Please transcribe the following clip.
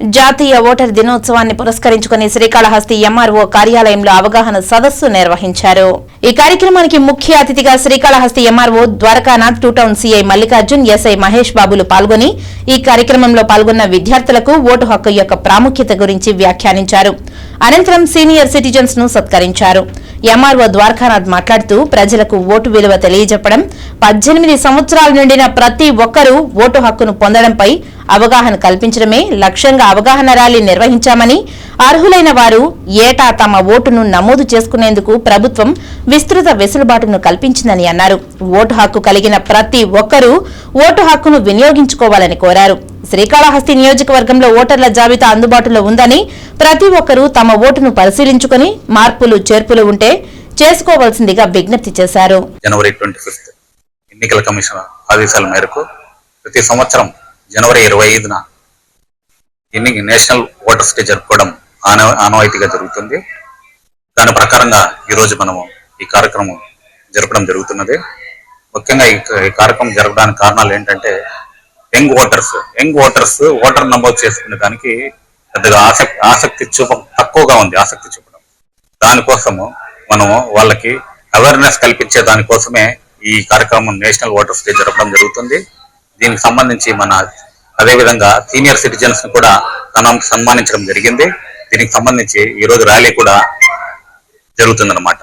జాతీయ ఓటర్ దినోత్సవాన్ని పురస్కరించుకుని శ్రీకాళహస్తి ఎంఆర్ఓ కార్యాలయంలో అవగాహన సదస్సు నిర్వహించారు. ఈ కార్యక్రమానికి ముఖ్య అతిథిగా Srikalahasti MRO Dwarakanath two town CI Mallikarjun SI Mahesh బాబులు పాల్గొని ఈ కార్యక్రమంలో పాల్గొన్న విద్యార్థులకు ఓటు హక్కు యొక్క ప్రాముఖ్యత గురించి వ్యాఖ్యానించారు. అనంతరం సీనియర్ సిటిజన్స్ను సత్కరించారు. ఎంఆర్ఓ ద్వారకానాథ్ మాట్లాడుతూ ప్రజలకు ఓటు విలువ తెలియజెప్పడం పద్దెనిమిది సంవత్సరాల నిండిన ప్రతి ఒక్కరూ ఓటు హక్కును పొందడంపై అవగాహన కల్పించడమే లక్ష్యంగా అవగాహన ర్యాలీ నిర్వహించామని అర్హులైన వారు ఏటా తమ ఓటును నమోదు చేసుకునేందుకు ప్రభుత్వం విస్తృత వెసులుబాటును కల్పించిందని అన్నారు. ఓటు హక్కు కలిగిన ప్రతి ఒక్కరూ ఓటు హక్కును వినియోగించుకోవాలని కోరారు. శ్రీకాళహస్తి నియోజకవర్గంలో ఓటర్ల జాబితా అందుబాటులో ఉందని ప్రతి ఒక్కరూ తమ ఓటును పరిశీలించుకుని మార్పులు చేర్పులు ఉంటే చేసుకోవాల్సిందిగా విజ్ఞప్తి చేశారు. జనవరి ట్వంటీ ఫిఫ్త్ ఎన్నికల కమిషన్ ఆదేశాల మేరకు ప్రతి సంవత్సరం జనవరి ఇరవై ఐదున ఎన్ని నేషనల్ ఓటర్స్ డే జరుపుకోవడం ఆన ఆనవాయితీగా జరుగుతుంది. దాని ప్రకారంగా ఈరోజు మనము ఈ కార్యక్రమం జరపడం జరుగుతున్నది. ముఖ్యంగా ఈ ఈ కార్యక్రమం జరపడానికి కారణాలు ఏంటంటే young voters young voters voter నమోదు చేసుకునే దానికి పెద్దగా ఆసక్తి ఆసక్తి చూప తక్కువగా ఉంది ఆసక్తి చూపడం. దానికోసము మనము వాళ్ళకి అవేర్నెస్ కల్పించే దానికోసమే ఈ కార్యక్రమం నేషనల్ ఓటర్స్ డే జరపడం జరుగుతుంది. దీనికి సంబంధించి మన అదే విధంగా సీనియర్ సిటిజన్స్ని కూడా సన్మాన్- సన్మానించడం జరిగింది. దీనికి సంబంధించి ఈ రోజు ర్యాలీ కూడా జరుగుతుందన్నమాట.